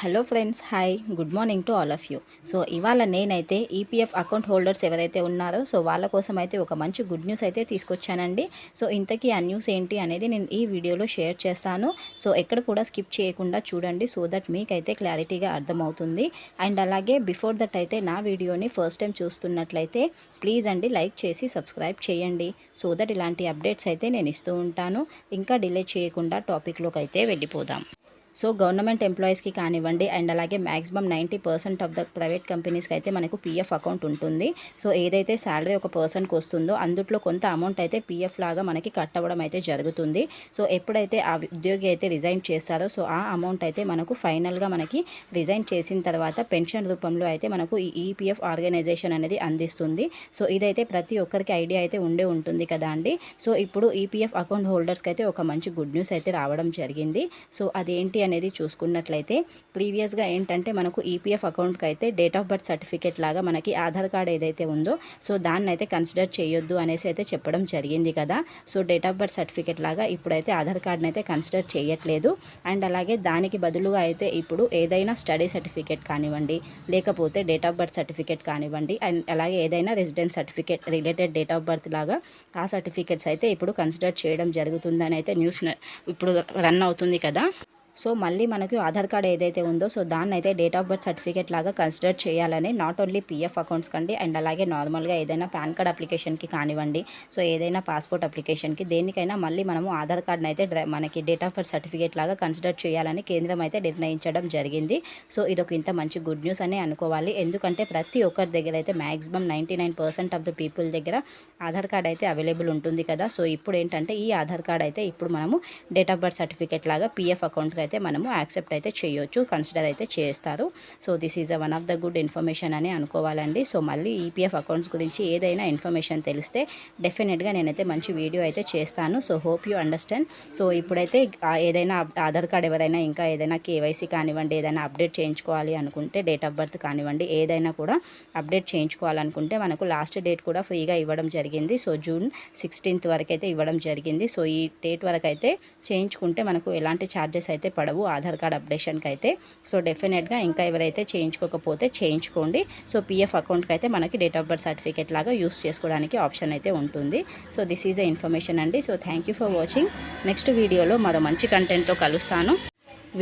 Hello friends hi. Good morning to all of you. So ఇవాళ నేనైతే EPF account holders ఎవరైతే ఉన్నారో so వాళ్ళ కోసం అయితే ఒక మంచి గుడ్ న్యూస్ అయితే తీసుకొచ్చానండి. సో ఇంతకీ ఆ న్యూస్ ఏంటి అనేది నేను ఈ వీడియోలో షేర్ చేస్తాను. సో ఎక్కడ కూడా స్కిప్ చేయకుండా చూడండి సో దట్ మీకైతే క్లారిటీగా అర్థమవుతుంది. అండ్ అలాగే బిఫోర్ దట్ అయితే నా వీడియోని ఫస్ట్ టైం చూస్తున్నట్లయితే ప్లీజ్ అండి లైక్ చేసి సబ్స్క్రైబ్ చేయండి. సో దట్ ఇలాంటి అప్డేట్స్ అయితే నేను ఇస్తూ ఉంటాను. ఇంకా డిలే చేయకుండా టాపిక్లోకి అయితే వెళ్ళిపోదాం. సో గవర్నమెంట్ ఎంప్లాయీస్కి కానివ్వండి అండ్ అలాగే maximum ninety percent of the private కంపెనీస్కి అయితే మనకు పీఎఫ్ అకౌంట్ ఉంటుంది. సో ఏదైతే శాలరీ ఒక పర్సన్కి వస్తుందో అందుట్లో కొంత అమౌంట్ అయితే పీఎఫ్ లాగా మనకి కట్ అవ్వడం అయితే జరుగుతుంది. సో ఎప్పుడైతే ఆ ఉద్యోగి అయితే రిజైన్ చేస్తారో సో ఆ అమౌంట్ అయితే మనకు ఫైనల్గా మనకి రిజైన్ చేసిన తర్వాత పెన్షన్ రూపంలో అయితే మనకు ఈ ఈపీఎఫ్ ఆర్గనైజేషన్ అనేది అందిస్తుంది. సో ఇదైతే ప్రతి ఒక్కరికి ఐడియా అయితే ఉండే ఉంటుంది కదా అండి. సో ఇప్పుడు ఈపీఎఫ్ అకౌంట్ హోల్డర్స్కి అయితే ఒక మంచి గుడ్ న్యూస్ అయితే రావడం జరిగింది. సో అదేంటి అనేది చూసుకున్నట్లయితే ప్రీవియస్గా ఏంటంటే మనకు ఈపీఎఫ్ అకౌంట్కి అయితే డేట్ ఆఫ్ బర్త్ సర్టిఫికేట్ లాగా మనకి ఆధార్ కార్డ్ ఏదైతే ఉందో సో దాన్ని అయితే కన్సిడర్ చేయొద్దు అనేసి అయితే చెప్పడం జరిగింది కదా. So date of birth certificate లాగా ఇప్పుడైతే ఆధార్ కార్డ్ని అయితే కన్సిడర్ చేయట్లేదు. అండ్ అలాగే దానికి బదులుగా అయితే ఇప్పుడు ఏదైనా స్టడీ సర్టిఫికేట్ కానివ్వండి లేకపోతే డేట్ ఆఫ్ బర్త్ సర్టిఫికేట్ కానివ్వండి అండ్ అలాగే ఏదైనా resident certificate related date of birth లాగా ఆ సర్టిఫికేట్స్ అయితే ఇప్పుడు కన్సిడర్ చేయడం జరుగుతుందని అయితే న్యూస్ ఇప్పుడు రన్ అవుతుంది కదా. సో మళ్ళీ మనకు ఆధార్ కార్డ్ ఏదైతే ఉందో సో దాన్ని అయితే డేట్ ఆఫ్ బర్త్ సర్టిఫికేట్ లాగా కన్సిడర్ చేయాలని నాట్ ఓన్లీ పీఎఫ్ అకౌంట్స్ కండి అండ్ అలాగే నార్మల్గా ఏదైనా పాన్ కార్డ్ అప్లికేషన్కి కానివ్వండి సో ఏదైనా పాస్పోర్ట్ అప్లికేషన్కి దేనికైనా మళ్ళీ మనము ఆధార్ కార్డ్ని అయితే మనకి డేట్ ఆఫ్ బర్త్ సర్టిఫికేట్ లాగా కన్సిడర్ చేయాలని కేంద్రం అయితే నిర్ణయించడం జరిగింది. సో ఇదొక ఇంత మంచి గుడ్ న్యూస్ అని అనుకోవాలి. ఎందుకంటే ప్రతి ఒక్కరి దగ్గర అయితే maximum ninety nine percent of the people దగ్గర ఆధార్ కార్డ్ అయితే అవైలబుల్ ఉంటుంది కదా. సో ఇప్పుడు ఏంటంటే ఈ ఆధార్ కార్డ్ అయితే ఇప్పుడు మనము డేట్ ఆఫ్ బర్త్ సర్టిఫికేట్ లాగా పీఎఫ్ అకౌంట్కి అయితే మనము యాక్సెప్ట్ అయితే చేయొచ్చు కన్సిడర్ అయితే చేస్తారు. So this is one of the good information అని అనుకోవాలండి. సో మళ్ళీ ఈపీఎఫ్ అకౌంట్స్ గురించి ఏదైనా ఇన్ఫర్మేషన్ తెలిస్తే డెఫినెట్గా నేనైతే మంచి వీడియో అయితే చేస్తాను. So hope you understand so ఇప్పుడైతే ఏదైనా ఆధార్ కార్డ్ ఎవరైనా ఇంకా ఏదైనా కేవైసీ కానివ్వండి ఏదైనా అప్డేట్ చేయించుకోవాలి అనుకుంటే డేట్ ఆఫ్ బర్త్ కానివ్వండి ఏదైనా కూడా అప్డేట్ చేయించుకోవాలనుకుంటే మనకు లాస్ట్ డేట్ కూడా ఫ్రీగా ఇవ్వడం జరిగింది. సో జూన్ సిక్స్టీన్త్ వరకు అయితే ఇవ్వడం జరిగింది. సో ఈ డేట్ వరకు అయితే చేయించుకుంటే మనకు ఎలాంటి ఛార్జెస్ అయితే పడవు ఆధార్ కార్డ్ అప్డేషన్కి అయితే సో డెఫినెట్గా ఇంకా ఎవరైతే చేయించుకోకపోతే చేయించుకోండి. సో పీఎఫ్ అకౌంట్కి అయితే మనకి డేట్ ఆఫ్ బర్త్ సర్టిఫికేట్ లాగా యూస్ చేసుకోవడానికి ఆప్షన్ అయితే ఉంటుంది. So this is a information అండి. So thank for watching. Next వీడియోలో మరో మంచి కంటెంట్తో కలుస్తాను.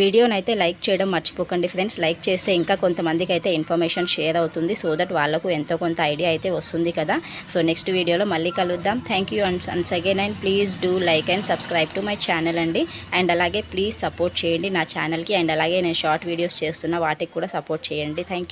వీడియోని అయితే లైక్ చేయడం మర్చిపోకండి ఫ్రెండ్స్. లైక్ చేస్తే ఇంకా కొంతమందికి అయితే ఇన్ఫర్మేషన్ షేర్ అవుతుంది. సో దట్ వాళ్ళకు ఎంతో కొంత ఐడియా అయితే వస్తుంది కదా. సో నెక్స్ట్ వీడియోలో మళ్ళీ కలుద్దాం. Thank you and once again and please do like and subscribe to my channel అండి. అండ్ అలాగే ప్లీజ్ సపోర్ట్ చేయండి నా ఛానల్కి అండ్ అలాగే నేను షార్ట్ వీడియోస్ చేస్తున్న వాటికి కూడా సపోర్ట్ చేయండి. థ్యాంక్